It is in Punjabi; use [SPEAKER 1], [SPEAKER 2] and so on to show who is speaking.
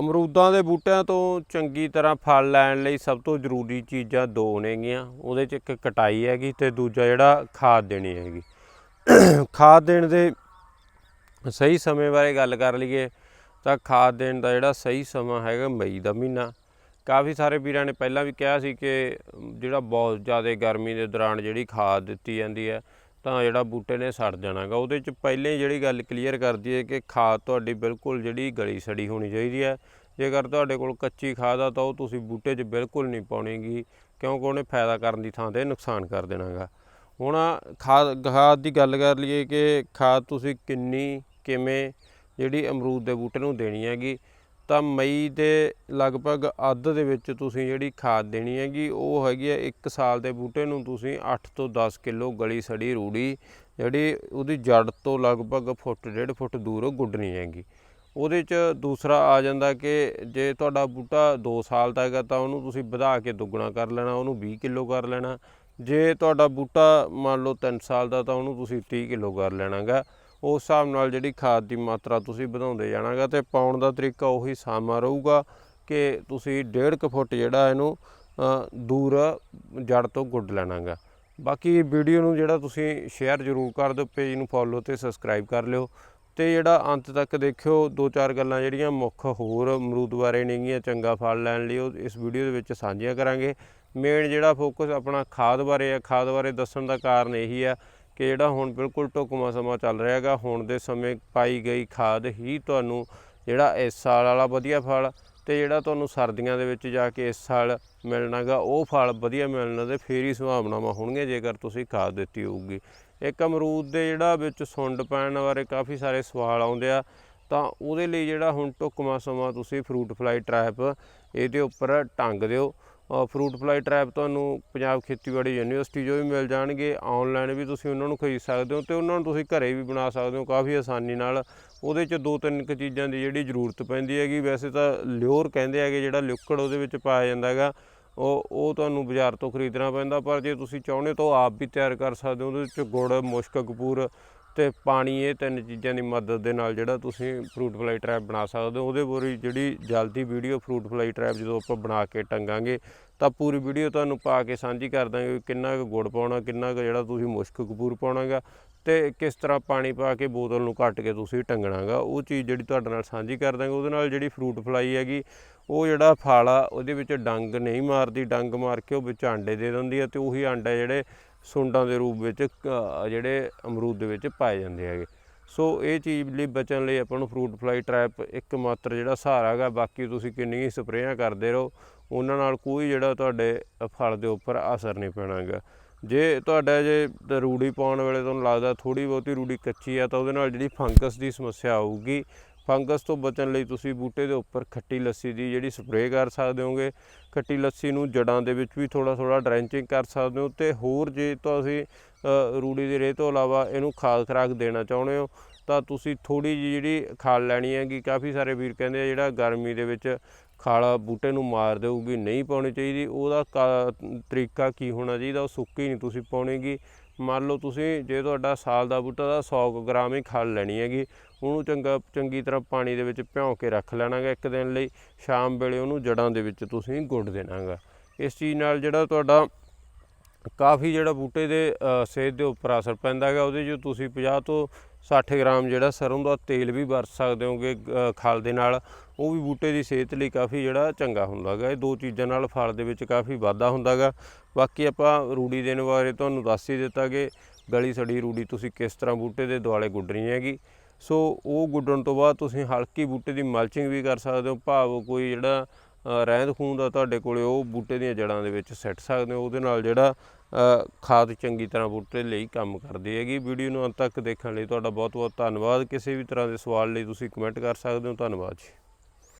[SPEAKER 1] ਅਮਰੂਦਾਂ ਦੇ ਬੂਟਿਆਂ ਤੋਂ ਚੰਗੀ ਤਰ੍ਹਾਂ ਫਲ ਲੈਣ ਲਈ ਸਭ ਤੋਂ ਜ਼ਰੂਰੀ ਚੀਜ਼ਾਂ ਦੋ ਨੇਗੀਆਂ। ਉਹਦੇ ਚ ਇੱਕ ਕਟਾਈ ਹੈਗੀ ਤੇ ਦੂਜਾ ਜਿਹੜਾ ਖਾਦ ਦੇਣੀ ਹੈਗੀ। ਖਾਦ ਦੇਣ ਦੇ ਸਹੀ ਸਮੇਂ ਬਾਰੇ ਗੱਲ ਕਰ ਲਈਏ ਤਾਂ ਖਾਦ ਦੇਣ ਦਾ ਜਿਹੜਾ ਸਹੀ ਸਮਾਂ ਹੈਗਾ ਮਈ ਦਾ ਮਹੀਨਾ। ਕਾਫੀ ਸਾਰੇ ਵੀਰਾਂ ਨੇ ਪਹਿਲਾਂ ਵੀ ਕਿਹਾ ਸੀ ਕਿ ਜਿਹੜਾ ਬਹੁਤ ਜ਼ਿਆਦਾ ਗਰਮੀ ਦੇ ਦੌਰਾਨ ਜਿਹੜੀ ਖਾਦ ਦਿੱਤੀ ਜਾਂਦੀ ਹੈ ਤਾਂ ਜਿਹੜਾ ਬੂਟੇ ਨੇ ਸੜ ਜਾਣਾਗਾ। ਉਹਦੇ ਚ ਪਹਿਲੇ ਹੀ ਜਿਹੜੀ ਗੱਲ ਕਲੀਅਰ ਕਰਦੀ ਹੈ ਕਿ ਖਾਦ ਤੁਹਾਡੀ ਬਿਲਕੁਲ ਜਿਹੜੀ ਗਲੀ ਸੜੀ ਹੋਣੀ ਚਾਹੀਦੀ ਹੈ। ਜੇਕਰ ਤੁਹਾਡੇ ਕੋਲ ਕੱਚੀ ਖਾਦ ਆ, ਤਾਂ ਉਹ ਤੁਸੀਂ ਬੂਟੇ 'ਚ ਬਿਲਕੁਲ ਨਹੀਂ ਪਾਉਣੀਗੀ, ਕਿਉਂਕਿ ਉਹਨੇ ਫਾਇਦਾ ਕਰਨ ਦੀ ਥਾਂ ਤੇ ਨੁਕਸਾਨ ਕਰ ਦੇਣਾਗਾ। ਹੁਣ ਖਾਦ ਖਾਦ ਦੀ ਗੱਲ ਕਰ ਲਈਏ ਕਿ ਖਾਦ ਤੁਸੀਂ ਕਿੰਨੀ, ਕਿਵੇਂ ਜਿਹੜੀ ਅਮਰੂਦ ਦੇ ਬੂਟੇ ਨੂੰ ਦੇਣੀ ਹੈਗੀ। ਤਾਂ ਮਈ ਦੇ ਲਗਭਗ ਅੱਧ ਦੇ ਵਿੱਚ ਤੁਸੀਂ ਜਿਹੜੀ ਖਾਦ ਦੇਣੀ ਹੈਗੀ, ਉਹ ਹੈਗੀ ਹੈ 1 ਸਾਲ ਦੇ ਬੂਟੇ ਨੂੰ ਤੁਸੀਂ 8 ਤੋਂ 10 ਕਿਲੋ ਗਲੀ ਸੜੀ ਰੂੜੀ, ਜਿਹੜੀ ਉਹਦੀ ਜੜ ਤੋਂ ਲਗਭਗ ਫੁੱਟ, ਡੇਢ ਫੁੱਟ ਦੂਰ ਗੁੱਡਣੀ ਹੈਗੀ। ਉਹਦੇ ਚ ਦੂਸਰਾ ਆ ਜਾਂਦਾ ਕਿ ਜੇ ਤੁਹਾਡਾ ਬੂਟਾ 2 ਸਾਲ ਦਾ ਹੈਗਾ ਤਾਂ ਉਹਨੂੰ ਤੁਸੀਂ ਵਧਾ ਕੇ ਦੁੱਗਣਾ ਕਰ ਲੈਣਾ, ਉਹਨੂੰ 20 ਕਿਲੋ ਕਰ ਲੈਣਾ। ਜੇ ਤੁਹਾਡਾ ਬੂਟਾ ਮੰਨ ਲਓ 3 ਸਾਲ ਦਾ ਤਾਂ ਉਹਨੂੰ ਤੁਸੀਂ 30 ਕਿਲੋ ਕਰ ਲੈਣਾਗਾ। ਉਸ ਹਿਸਾਬ ਨਾਲ ਜਿਹੜੀ ਖਾਦ ਦੀ ਮਾਤਰਾ ਤੁਸੀਂ ਵਧਾਉਂਦੇ ਜਾਣਾਗਾ ਤੇ ਪਾਉਣ ਦਾ ਤਰੀਕਾ ਉਹੀ ਸਾਮਾ ਰਹੂਗਾ ਕਿ ਤੁਸੀਂ 1.5 ਫੁੱਟ ਜਿਹੜਾ ਇਹਨੂੰ ਦੂਰ ਜੜ ਤੋਂ ਗੁੱਡ ਲੈਣਾਗਾ। ਬਾਕੀ ਵੀਡੀਓ ਨੂੰ ਜਿਹੜਾ ਤੁਸੀਂ ਸ਼ੇਅਰ ਜ਼ਰੂਰ ਕਰ ਦਿਓ, ਪੇਜ ਨੂੰ ਫੋਲੋ ਤੇ ਸਬਸਕ੍ਰਾਈਬ ਕਰ ਲਿਓ ਤੇ ਜਿਹੜਾ ਅੰਤ ਤੱਕ ਦੇਖਿਓ, ਦੋ ਚਾਰ ਗੱਲਾਂ ਜਿਹੜੀਆਂ ਮੁੱਖ ਹੋਰ ਅਮਰੂਦ ਬਾਰੇ ਨੇਗੀਆਂ, ਚੰਗਾ ਫਲ ਲੈਣ ਲਈ, ਉਹ ਇਸ ਵੀਡੀਓ ਦੇ ਵਿੱਚ ਸਾਂਝੀਆਂ ਕਰਾਂਗੇ। ਮੇਨ ਜਿਹੜਾ ਫੋਕਸ ਆਪਣਾ ਖਾਦ ਬਾਰੇ ਆ, ਖਾਦ ਬਾਰੇ ਦੱਸਣ ਦਾ ਕਾਰਨ ਇਹੀ ਆ ਕਿ ਜਿਹੜਾ ਹੁਣ ਬਿਲਕੁਲ ਢੁਕਵਾਂ ਸਮਾਂ ਚੱਲ ਰਿਹਾ ਹੈਗਾ, ਹੁਣ ਦੇ ਸਮੇਂ ਪਾਈ ਗਈ ਖਾਦ ਹੀ ਤੁਹਾਨੂੰ ਜਿਹੜਾ ਇਸ ਸਾਲ ਵਾਲਾ ਵਧੀਆ ਫਲ ਤੇ ਜਿਹੜਾ ਤੁਹਾਨੂੰ ਸਰਦੀਆਂ ਦੇ ਵਿੱਚ ਜਾ ਕੇ ਇਸ ਸਾਲ ਮਿਲਣਾਗਾ, ਉਹ ਫਲ ਵਧੀਆ ਮਿਲਣ ਦੇ ਫੇਰ ਹੀ ਸੰਭਾਵਨਾਵਾਂ ਹੋਣਗੀਆਂ ਜੇਕਰ ਤੁਸੀਂ ਖਾਦ ਦਿੱਤੀ ਹੋਊਗੀ। ਇੱਕ ਅਮਰੂਦ ਦੇ ਜਿਹੜਾ ਵਿੱਚ ਸੁੰਡ ਪੈਣ ਬਾਰੇ ਕਾਫੀ ਸਾਰੇ ਸਵਾਲ ਆਉਂਦੇ ਆ, ਤਾਂ ਉਹਦੇ ਲਈ ਜਿਹੜਾ ਹੁਣ ਢੁਕਵਾਂ ਸਮਾਂ ਤੁਸੀਂ ਫਰੂਟ ਫਲਾਈ ਟ੍ਰੈਪ ਇਹਦੇ ਉੱਪਰ ਟੰਗ ਦਿਓ। ਫਰੂਟ ਫਲਾਈ ਟ੍ਰੈਪ ਤੁਹਾਨੂੰ ਪੰਜਾਬ ਖੇਤੀਬਾੜੀ ਯੂਨੀਵਰਸਿਟੀ ਜੋ ਵੀ ਮਿਲ ਜਾਣਗੇ ਆਨਲਾਈਨ ਵੀ ਤੁਸੀਂ ਉਹਨਾਂ ਨੂੰ ਖਰੀਦ ਸਕਦੇ ਹੋ ਤੇ ਉਹਨਾਂ ਨੂੰ ਤੁਸੀਂ ਘਰੇ ਵੀ ਬਣਾ ਸਕਦੇ ਹੋ ਕਾਫੀ ਆਸਾਨੀ ਨਾਲ। ਉਹਦੇ ਚ ਦੋ ਤਿੰਨ ਕੁ ਚੀਜ਼ਾਂ ਦੀ ਜਿਹੜੀ ਜ਼ਰੂਰਤ ਪੈਂਦੀ ਹੈਗੀ। ਵੈਸੇ ਤਾਂ ਲਿਓਰ ਕਹਿੰਦੇ ਹੈਗੇ ਜਿਹੜਾ ਲਿਕਵਿਡ ਉਹਦੇ ਵਿੱਚ ਪਾਇਆ ਜਾਂਦਾ ਹੈਗਾ, ਉਹ ਉਹ ਤੁਹਾਨੂੰ ਬਾਜ਼ਾਰ ਤੋਂ ਖਰੀਦਣਾ ਪੈਂਦਾ, ਪਰ ਜੇ ਤੁਸੀਂ ਚਾਹੁੰਦੇ ਤਾਂ ਉਹ ਆਪ ਵੀ ਤਿਆਰ ਕਰ ਸਕਦੇ ਹੋ। ਉਹਦੇ ਵਿੱਚ ਗੁੜ, ਮੁਸ਼ਕ, ਕਪੂਰ ਤੇ ਪਾਣੀ ਇਹ ਤਿੰਨ ਚੀਜ਼ਾਂ ਦੀ ਮਦਦ ਦੇ ਨਾਲ ਜਿਹੜਾ ਤੁਸੀਂ ਫਰੂਟ ਫਲਾਈ ਟ੍ਰੈਪ ਬਣਾ ਸਕਦੇ ਹੋ, ਉਹਦੇ ਪੂਰੀ ਜਿਹੜੀ ਜਲਦੀ ਵੀਡੀਓ ਫਰੂਟ ਫਲਾਈ ਟ੍ਰੈਪ ਜਦੋਂ ਆਪਾਂ ਬਣਾ ਕੇ ਟੰਗਾਂਗੇ, ਤਾਂ ਪੂਰੀ ਵੀਡੀਓ ਤੁਹਾਨੂੰ ਪਾ ਕੇ ਸਾਂਝੀ ਕਰ ਦਾਂਗੇ ਵੀ ਕਿੰਨਾ ਕੁ ਗੁੜ ਪਾਉਣਾ, ਕਿੰਨਾ ਕੁ ਜਿਹੜਾ ਤੁਸੀਂ ਮੁਸ਼ਕ ਕਪੂਰ ਪਾਉਣਾਗਾ ਤੇ ਕਿਸ ਤਰ੍ਹਾਂ ਪਾਣੀ ਪਾ ਕੇ ਬੋਤਲ ਨੂੰ ਕੱਟ ਕੇ ਤੁਸੀਂ ਟੰਗਣਾਗਾ। ਉਹ ਚੀਜ਼ ਜਿਹੜੀ ਤੁਹਾਡੇ ਨਾਲ ਸਾਂਝੀ ਕਰ ਦਾਂਗੇ, ਉਹਦੇ ਨਾਲ ਜਿਹੜੀ ਫਰੂਟ ਫਲਾਈ ਹੈਗੀ, ਉਹ ਜਿਹੜਾ ਫਲ ਆ ਉਹਦੇ ਵਿੱਚ ਡੰਗ ਨਹੀਂ ਮਾਰਦੀ, ਡੰਗ ਮਾਰ ਕੇ ਉਹ ਵਿੱਚ ਆਂਡੇ ਦੇ ਦਿੰਦੀ ਆ ਤੇ ਉਹੀ ਆਂਡੇ ਜਿਹੜੇ ਸੁੰਡਾਂ ਦੇ ਰੂਪ ਵਿੱਚ ਜਿਹੜੇ ਅਮਰੂਦ ਦੇ ਵਿੱਚ ਪਾਏ ਜਾਂਦੇ ਹੈਗੇ। ਸੋ ਇਹ ਚੀਜ਼ ਲਈ ਬਚਣ ਲਈ ਆਪਾਂ ਨੂੰ ਫਰੂਟ ਫਲਾਈ ਟ੍ਰੈਪ ਇੱਕ ਮਾਤਰ ਜਿਹੜਾ ਸਹਾਰਾ ਹੈਗਾ। ਬਾਕੀ ਤੁਸੀਂ ਕਿੰਨੀ ਹੀ ਸਪਰੇਆਂ ਕਰਦੇ ਰਹੋ, ਉਹਨਾਂ ਨਾਲ ਕੋਈ ਜਿਹੜਾ ਤੁਹਾਡੇ ਫਲ ਦੇ ਉੱਪਰ ਅਸਰ ਨਹੀਂ ਪੈਣਾਗਾ ਜੇ ਤੁਹਾਡਾ ਜੇ ਰੂੜੀ ਪਾਉਣ ਵੇਲੇ ਤੁਹਾਨੂੰ ਲੱਗਦਾ ਥੋੜੀ ਬਹੁਤੀ ਰੂੜੀ ਕੱਚੀ ਆ, ਤਾਂ ਉਹਦੇ ਨਾਲ ਜਿਹੜੀ ਫੰਗਸ ਦੀ ਸਮੱਸਿਆ ਆਊਗੀ ਫੰਗਸ ਤੋਂ ਬਚਣ ਲਈ ਤੁਸੀਂ ਬੂਟੇ ਦੇ ਉੱਪਰ ਖੱਟੀ ਲੱਸੀ ਦੀ ਜਿਹੜੀ ਸਪਰੇਅ ਕਰ ਸਕਦੇ ਹੋਗੇ। ਖੱਟੀ ਲੱਸੀ ਨੂੰ ਜੜਾਂ ਦੇ ਵਿੱਚ ਵੀ ਥੋੜਾ ਥੋੜਾ ਡਰੈਂਚਿੰਗ ਕਰ ਸਕਦੇ ਹੋ ਤੇ ਹੋਰ ਜੇ ਤੁਸੀਂ ਰੂੜੀ ਦੇ ਰੇਹ ਤੋਂ ਇਲਾਵਾ ਇਹਨੂੰ ਖਾਦ ਖਰਾਕ ਦੇਣਾ ਚਾਹੁੰਦੇ ਹੋ, ਤਾਂ ਤੁਸੀਂ ਥੋੜੀ ਜਿਹੀ ਜਿਹੜੀ ਖਾਲ ਲੈਣੀ ਹੈਗੀ, ਕਾਫੀ ਸਾਰੇ ਵੀਰ ਕਹਿੰਦੇ ਆ ਜਿਹੜਾ ਗਰਮੀ ਦੇ ਵਿੱਚ ਖਾਲ ਬੂਟੇ ਨੂੰ ਮਾਰ ਦੇਊਗੀ, ਨਹੀਂ ਪਾਉਣੀ ਚਾਹੀਦੀ। ਉਹਦਾ ਕਾ- ਤਰੀਕਾ ਕੀ ਹੋਣਾ ਚਾਹੀਦਾ? ਉਹ ਸੁੱਕੀ ਨਹੀਂ ਤੁਸੀਂ ਪਾਉਣੀਗੀ। ਮੰਨ ਲਓ ਤੁਸੀਂ ਜੇ ਤੁਹਾਡਾ ਸਾਲ ਦਾ ਬੂਟਾ ਦਾ 100 ਕੁ ਗ੍ਰਾਮ ਹੀ ਖਲ ਲੈਣੀ ਹੈਗੀ, ਉਹਨੂੰ ਚੰਗਾ, ਚੰਗੀ ਤਰ੍ਹਾਂ ਪਾਣੀ ਦੇ ਵਿੱਚ ਭਿਉਂ ਕੇ ਰੱਖ ਲੈਣਾਗਾ ਇੱਕ ਦਿਨ ਲਈ, ਸ਼ਾਮ ਵੇਲੇ ਉਹਨੂੰ ਜੜਾਂ ਦੇ ਵਿੱਚ ਤੁਸੀਂ ਗੁੱਡ ਦੇਣਾਗਾ। ਇਸ ਚੀਜ਼ ਨਾਲ ਜਿਹੜਾ ਤੁਹਾਡਾ ਕਾਫੀ ਜਿਹੜਾ ਬੂਟੇ ਦੇ ਸਿਹਤ ਦੇ ਉੱਪਰ ਅਸਰ ਪੈਂਦਾ ਹੈਗਾ ਉਹਦੇ 'ਚ ਤੁਸੀਂ 50 ਤੋਂ 60 ਗ੍ਰਾਮ ਜਿਹੜਾ ਸਰੋਂ ਦਾ ਤੇਲ ਵੀ ਵਰਤ ਸਕਦੇ ਹੋਗੇ ਖਲ ਦੇ ਨਾਲ। ਉਹ ਵੀ ਬੂਟੇ ਦੀ ਸਿਹਤ ਲਈ ਕਾਫੀ ਜਿਹੜਾ ਚੰਗਾ ਹੁੰਦਾ ਹੈਗਾ ਇਹ ਦੋ ਚੀਜ਼ਾਂ ਨਾਲ ਫਲ ਦੇ ਵਿੱਚ ਕਾਫੀ ਵਾਧਾ ਹੁੰਦਾ ਹੈਗਾ ਬਾਕੀ ਆਪਾਂ ਰੂੜੀ ਦੇਣ ਬਾਰੇ ਤੁਹਾਨੂੰ ਦੱਸ ਹੀ ਦਿੱਤਾ ਕਿ ਗਲੀ ਸੜੀ ਰੂੜੀ ਤੁਸੀਂ ਕਿਸ ਤਰ੍ਹਾਂ ਬੂਟੇ ਦੇ ਦੁਆਲੇ ਗੁੱਡਣੀ ਹੈਗੀ। ਸੋ ਉਹ ਗੁੱਡਣ ਤੋਂ ਬਾਅਦ ਤੁਸੀਂ ਹਲਕੀ ਬੂਟੇ ਦੀ ਮਲਚਿੰਗ ਵੀ ਕਰ ਸਕਦੇ ਹੋ। ਭਾਵ ਕੋਈ ਜਿਹੜਾ ਰਹਿੰਦ ਖੂੰਦ ਆ ਤੁਹਾਡੇ ਕੋਲੇ, ਉਹ ਬੂਟੇ ਦੀਆਂ ਜੜਾਂ ਦੇ ਵਿੱਚ ਸਿੱਟ ਸਕਦੇ ਹੋ। ਉਹਦੇ ਨਾਲ ਜਿਹੜਾ ਖਾਦ ਚੰਗੀ ਤਰ੍ਹਾਂ ਬੂਟੇ ਲਈ ਕੰਮ ਕਰਦੀ ਹੈਗੀ। ਵੀਡੀਓ ਨੂੰ ਅੰਤ ਤੱਕ ਦੇਖਣ ਲਈ ਤੁਹਾਡਾ ਬਹੁਤ ਬਹੁਤ ਧੰਨਵਾਦ। ਕਿਸੇ ਵੀ ਤਰ੍ਹਾਂ ਦੇ ਸਵਾਲ ਲਈ ਤੁਸੀਂ ਕਮੈਂਟ ਕਰ ਸਕਦੇ ਹੋ। ਧੰਨਵਾਦ ਜੀ।